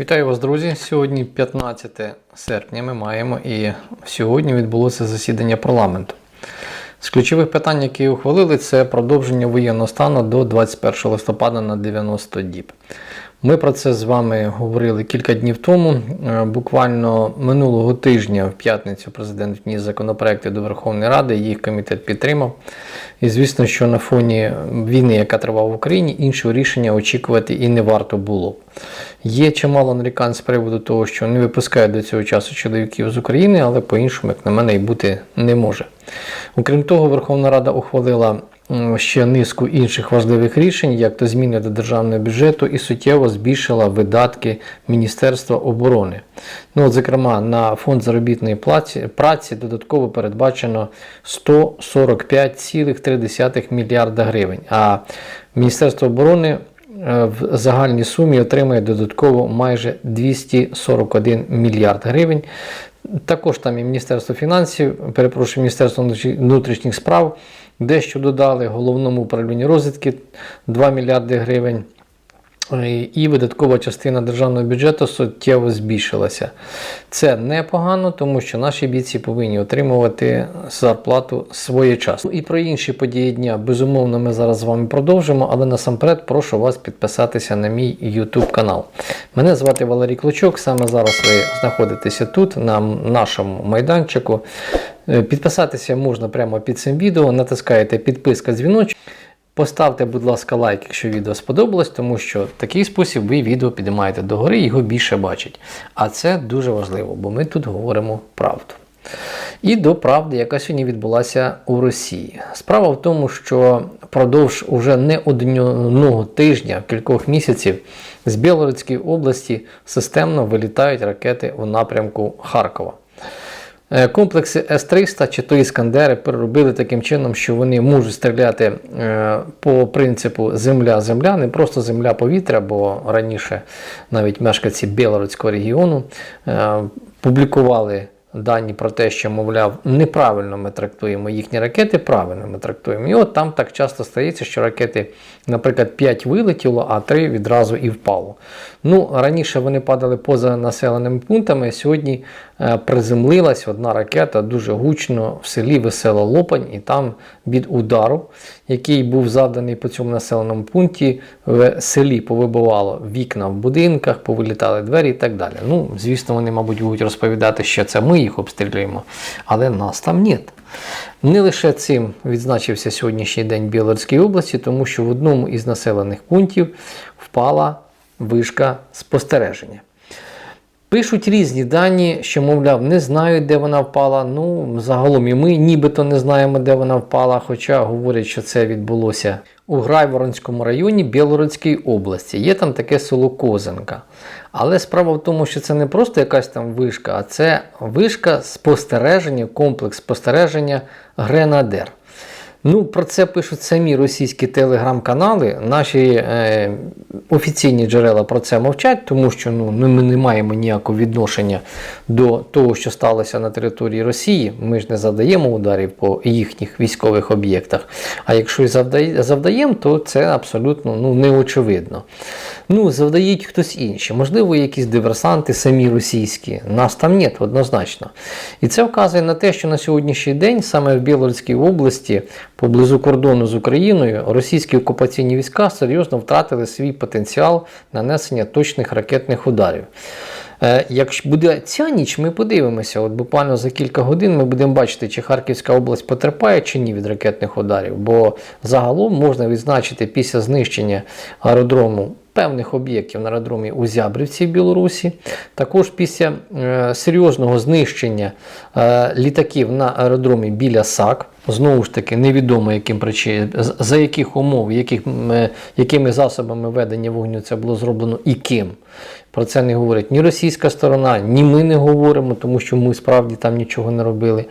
Вітаю вас, друзі! Сьогодні 15 серпня ми маємо і сьогодні відбулося засідання парламенту. З ключових питань, які ухвалили, це продовження воєнного стану до 21 листопада на 90 діб. Ми про це з вами говорили кілька днів тому. Е, Буквально минулого тижня, в п'ятницю, президент вніс законопроекти до Верховної Ради, їх комітет підтримав. І звісно, що на фоні війни, яка тривала в Україні, іншого рішення очікувати і не варто було. Є чимало нарікань з приводу того, що не випускають до цього часу чоловіків з України, але по-іншому, як на мене, і бути не може. Окрім того, Верховна Рада ухвалила ще низку інших важливих рішень, як то зміни до державного бюджету, і суттєво збільшила видатки Міністерства оборони. Ну, от, зокрема, на фонд заробітної праці, додатково передбачено 145,3 мільярда гривень. А Міністерство оборони е, в загальній сумі отримає додатково майже 241 мільярд гривень. Також там і Міністерство фінансів, перепрошую, Міністерство внутрішніх справ дещо додали головному управлінню розвідки 2 мільярди гривень. І видаткова частина державного бюджету суттєво збільшилася. Це непогано, тому що наші бійці повинні отримувати зарплату своєчасно. І про інші події дня, безумовно, ми зараз з вами продовжимо, але насамперед прошу вас підписатися на мій YouTube канал. Мене звати Валерій Клочок. Саме зараз ви знаходитеся тут, на нашому майданчику. Е, Підписатися можна прямо під цим відео, натискаєте підписка дзвіночок. Поставте, будь ласка, лайк, якщо відео сподобалось, тому що в такий спосіб ви відео піднімаєте догори і його більше бачать. А це дуже важливо, бо ми тут говоримо правду. І до правди, яка сьогодні відбулася у Росії. Справа в тому, що впродовж уже не одного тижня, кількох місяців, з Білоруської області системно вилітають ракети у напрямку Харкова. Е, Комплекси С-300 чи то Іскандери переробили таким чином, що вони можуть стріляти е, по принципу земля-земля, не просто земля-повітря, бо раніше навіть мешканці Білоруського регіону е, публікували дані про те, що, мовляв, неправильно ми трактуємо їхні ракети, правильно ми трактуємо. І от там так часто стається, що ракети, наприклад, 5 вилетіло, а 3 відразу і впало. Ну, раніше вони падали поза населеними пунктами. Сьогодні приземлилась одна ракета дуже гучно в селі Весела Лопань, і там від удару, який був завданий по цьому населеному пункті, в селі повибивало вікна в будинках, повилітали двері і так далі. Ну, звісно, вони, мабуть, будуть розповідати, що це ми їх обстрілюємо, але нас там нет. Не лише цим відзначився сьогоднішній день в Білорській області, тому що в одному із населених пунктів впала вишка спостереження. Пишуть різні дані, що, мовляв, не знають, де вона впала. Ну, загалом і ми нібито не знаємо, де вона впала, хоча говорять, що це відбулося у Грайворонському районі Білоруської області. Є там таке село Козенка. Але справа в тому, що це не просто якась там вишка, а це вишка спостереження, комплекс спостереження Гренадер. Ну, про це пишуть самі російські телеграм-канали. Наші е, офіційні джерела про це мовчать, тому що ну, ми не маємо ніякого відношення до того, що сталося на території Росії. Ми ж не завдаємо ударів по їхніх військових об'єктах. А якщо і завдає- завдаємо, то це абсолютно ну, неочевидно. Ну, завдають хтось інший. Можливо, якісь диверсанти самі російські. Нас там нет, однозначно. І це вказує на те, що на сьогоднішній день саме в Білоруській області, поблизу кордону з Україною, російські окупаційні війська серйозно втратили свій потенціал нанесення точних ракетних ударів. Е, Якщо буде ця ніч, ми подивимося. От буквально за кілька годин ми будемо бачити, чи Харківська область потерпає чи ні від ракетних ударів. Бо загалом можна відзначити після знищення аеродрому певних об'єктів на аеродромі у Зябрівці в Білорусі, також після е, серйозного знищення е, літаків на аеродромі біля САК. Знову ж таки, невідомо яким причин, за яких умов, яких, е, якими засобами ведення вогню це було зроблено і ким. Про це не говорить ні російська сторона, ні ми не говоримо, тому що ми справді там нічого не робили.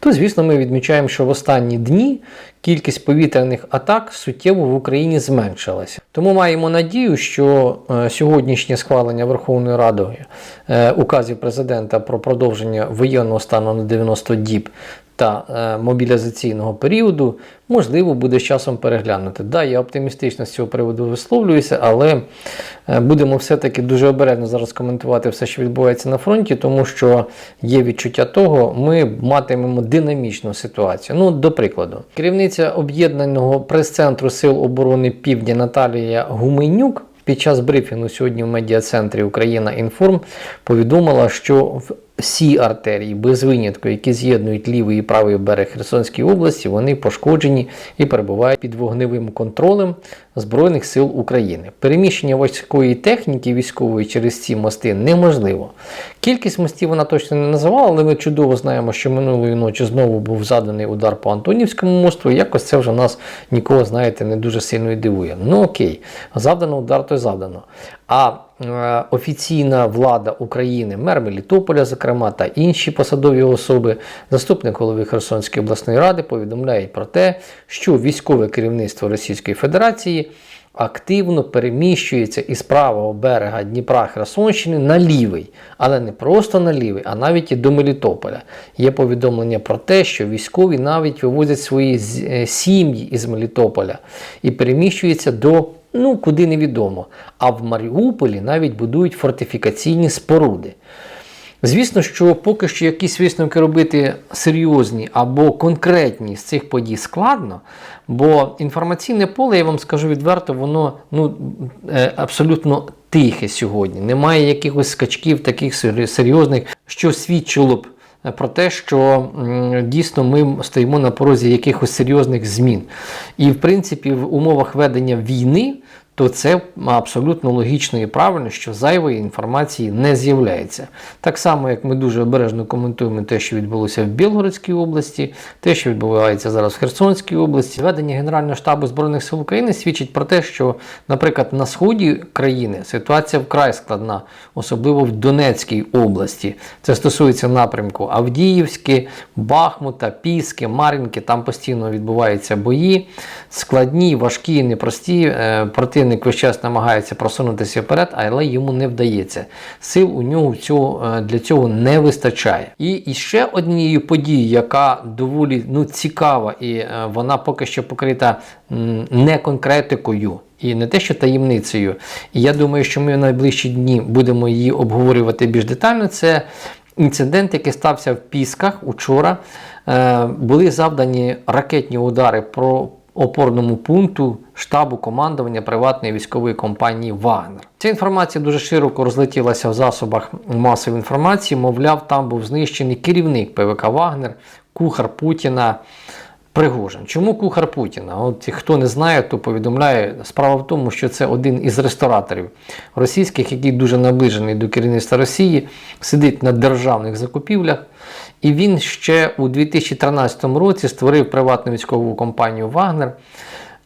То, звісно, ми відмічаємо, що в останні дні кількість повітряних атак суттєво в Україні зменшилася. Тому маємо надію, що е, сьогоднішнє схвалення Верховною Радою е, указів президента про продовження воєнного стану на 90 діб та е, мобілізаційного періоду, можливо, буде з часом переглянути. Да, я оптимістично з цього приводу висловлююся, але е, будемо все-таки дуже обережно зараз коментувати все, що відбувається на фронті, тому що є відчуття того, ми матимемо динамічну ситуацію. Ну, до прикладу, керівниця об'єднаного прес-центру Сил оборони Півдня Наталія Гуменюк. Під час брифінгу сьогодні в медіа-центрі Україна Інформ повідомила, що в всі артерії без винятку, які з'єднують лівий і правий берег Херсонської області, вони пошкоджені і перебувають під вогневим контролем Збройних сил України. Переміщення важкої техніки військової через ці мости неможливо. Кількість мостів вона точно не називала, але ми чудово знаємо, що минулої ночі знову був заданий удар по Антонівському мосту. Якось це вже нас нікого, знаєте, не дуже сильно і дивує. Ну окей, завдано удар, то завдано. А офіційна влада України, мер Мелітополя, зокрема, та інші посадові особи, заступник голови Херсонської обласної ради повідомляють про те, що військове керівництво Російської Федерації активно переміщується із правого берега Дніпра Херсонщини на лівий, але не просто на лівий, а навіть і до Мелітополя. Є повідомлення про те, що військові навіть вивозять свої е, сім'ї із Мелітополя і переміщуються до ну куди невідомо. А в Маріуполі навіть будують фортифікаційні споруди. Звісно, що поки що якісь висновки робити серйозні або конкретні з цих подій складно, бо інформаційне поле, я вам скажу відверто, воно ну, е, абсолютно тихе сьогодні. Немає якихось скачків таких серйозних, що свідчило б про те, що дійсно ми стоїмо на порозі якихось серйозних змін. І в принципі, в умовах ведення війни то це абсолютно логічно і правильно, що зайвої інформації не з'являється. Так само, як ми дуже обережно коментуємо те, що відбулося в Білгородській області, те, що відбувається зараз в Херсонській області. Ведення Генерального штабу Збройних сил України свідчить про те, що, наприклад, на сході країни ситуація вкрай складна, особливо в Донецькій області. Це стосується напрямку Авдіївське, Бахмута, Піски, Мар'їнки. Там постійно відбуваються бої. Складні, важкі, непрості. Е, Противник весь час намагається просунутися вперед, але йому не вдається. Сил у нього е, для цього не вистачає. І, і ще однією подією, яка доволі ну, цікава, і е, вона поки що покрита не конкретикою. І не те, що таємницею. І я думаю, що ми в найближчі дні будемо її обговорювати більш детально. Це інцидент, який стався в Пісках учора. Е, були завдані ракетні удари про опорному пункту штабу командування приватної військової компанії Вагнер. Ця інформація дуже широко розлетілася в засобах масової інформації. Мовляв, там був знищений керівник ПВК Вагнер, кухар Путіна. Пригожин. Чому кухар Путіна? От хто не знає, то повідомляє. Справа в тому, що це один із рестораторів російських, який дуже наближений до керівництва Росії, сидить на державних закупівлях. І він ще у 2013 році створив приватну військову компанію Вагнер.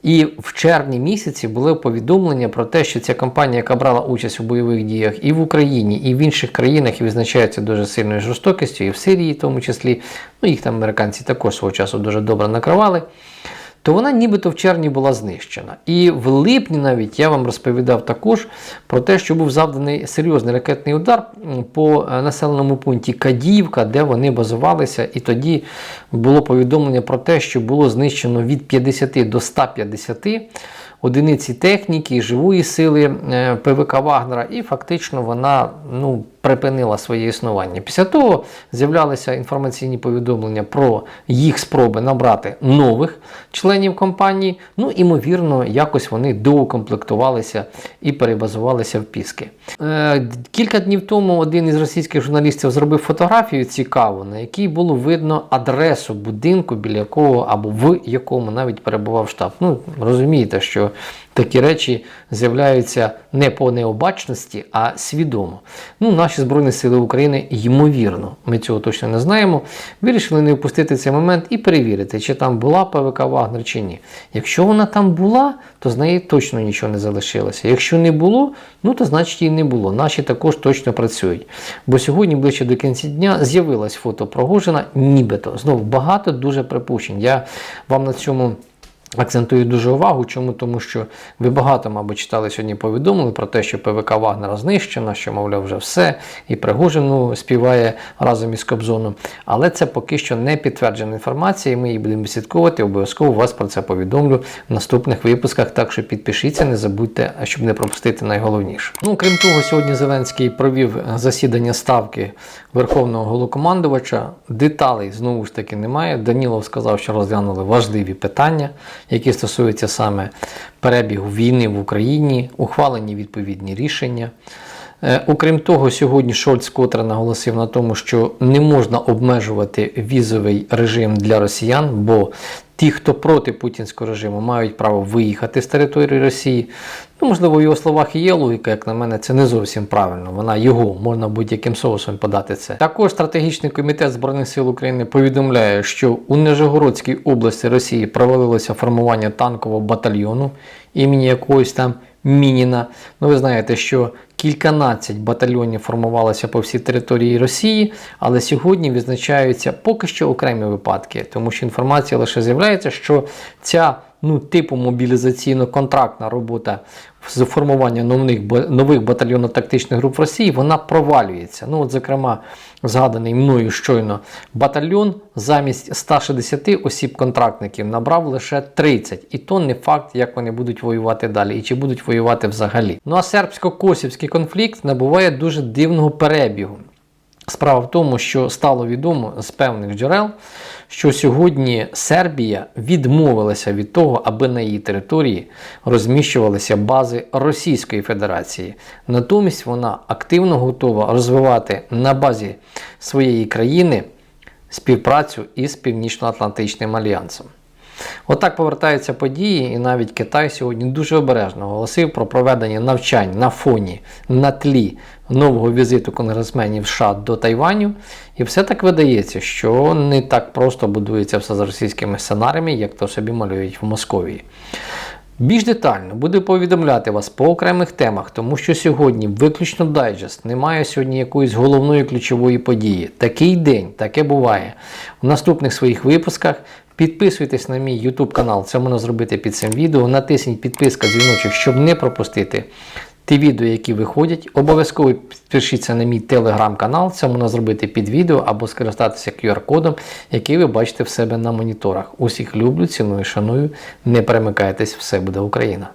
І в червні місяці були повідомлення про те, що ця компанія, яка брала участь у бойових діях і в Україні, і в інших країнах, і відзначається дуже сильною жорстокістю, і в Сирії, в тому числі, ну їх там американці також свого часу дуже добре накривали. То вона нібито в червні була знищена. І в липні навіть я вам розповідав також про те, що був завданий серйозний ракетний удар по е, населеному пункті Кадіївка, де вони базувалися. І тоді було повідомлення про те, що було знищено від 50 до 150 одиниці техніки, живої сили е, ПВК Вагнера, і фактично вона ну, припинила своє існування. Після того з'являлися інформаційні повідомлення про їх спроби набрати нових членів компанії. Ну, імовірно, якось вони доукомплектувалися і перебазувалися в Піски. Е, кілька днів тому один із російських журналістів зробив фотографію цікаву, на якій було видно адресу будинку, біля якого або в якому навіть перебував штаб. Ну, розумієте, що такі речі з'являються не по необачності, а свідомо. Ну, наші Збройні Сили України, ймовірно, ми цього точно не знаємо, вирішили не впустити цей момент і перевірити, чи там була ПВК Вагнер чи ні. Якщо вона там була, то з неї точно нічого не залишилося. Якщо не було, ну то значить її не було. Наші також точно працюють. Бо сьогодні, ближче до кінця дня, з'явилось фото Прогожина, нібито. Знову багато дуже припущень. Я вам на цьому Акцентую дуже увагу. Чому? Тому що ви багато, мабуть, читали сьогодні повідомлення про те, що ПВК Вагнера знищено, що, мовляв, вже все, і Пригожину співає разом із Кобзоном. Але це поки що не підтверджена інформація, і ми її будемо слідкувати. Обов'язково вас про це повідомлю в наступних випусках. Так що підпишіться, не забудьте, щоб не пропустити найголовніше. Ну, крім того, сьогодні Зеленський провів засідання ставки Верховного головнокомандувача. Деталей знову ж таки немає. Данілов сказав, що розглянули важливі питання, які стосуються саме перебігу війни в Україні, ухвалені відповідні рішення. Е, Окрім того, сьогодні Шольц котре наголосив на тому, що не можна обмежувати візовий режим для росіян, бо ті, хто проти путінського режиму, мають право виїхати з території Росії. Ну, можливо, в його словах є логіка, як на мене, це не зовсім правильно. Вона його можна будь-яким соусом подати це. Також стратегічний комітет збройних сил України повідомляє, що у Нижегородській області Росії провалилося формування танкового батальйону імені якогось там Мініна. Ну, ви знаєте, що кільканадцять батальйонів формувалося по всій території Росії, але сьогодні відзначаються поки що окремі випадки, тому що інформація лише з'являється, що ця ну, типу мобілізаційно-контрактна робота з формування нових, нових батальйонно-тактичних груп в Росії, вона провалюється. Ну, от, зокрема, згаданий мною щойно батальйон замість 160 осіб-контрактників набрав лише 30. І то не факт, як вони будуть воювати далі і чи будуть воювати взагалі. Ну а сербсько-косівський конфлікт набуває дуже дивного перебігу. Справа в тому, що стало відомо з певних джерел, що сьогодні Сербія відмовилася від того, аби на її території розміщувалися бази Російської Федерації. Натомість вона активно готова розвивати на базі своєї країни співпрацю із Північно-Атлантичним альянсом. Отак повертаються події, і навіть Китай сьогодні дуже обережно оголосив про проведення навчань на фоні, на тлі нового візиту конгресменів США до Тайваню. І все так видається, що не так просто будується все з російськими сценаріями, як то собі малюють в Московії. Більш детально буду повідомляти вас по окремих темах, тому що сьогодні виключно дайджест, немає сьогодні якоїсь головної ключової події. Такий день, таке буває. У наступних своїх випусках підписуйтесь на мій YouTube канал, це можна зробити під цим відео. Натисніть підписка, дзвіночок, щоб не пропустити ті відео, які виходять. Обов'язково підпишіться на мій телеграм-канал, це можна зробити під відео або скористатися QR-кодом, який ви бачите в себе на моніторах. Усіх люблю, ціную, шаную. Не перемикайтесь, все буде Україна!